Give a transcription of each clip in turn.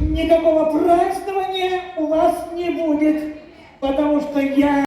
Никакого празднования у вас не будет, потому что я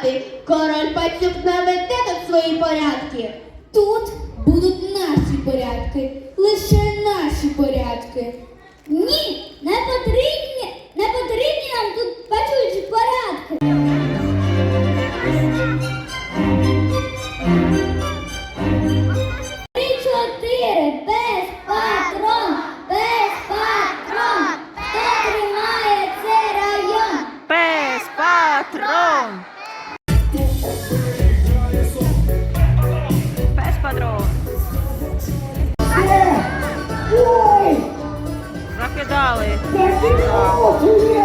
танцювати. Король Пацюк наведе тут свої порядки. Тут будуть наші порядки, лише наші порядки. Ні, не потрібні, не потрібні нам тут пачучі порядки. Три, чотири, Hallelujah.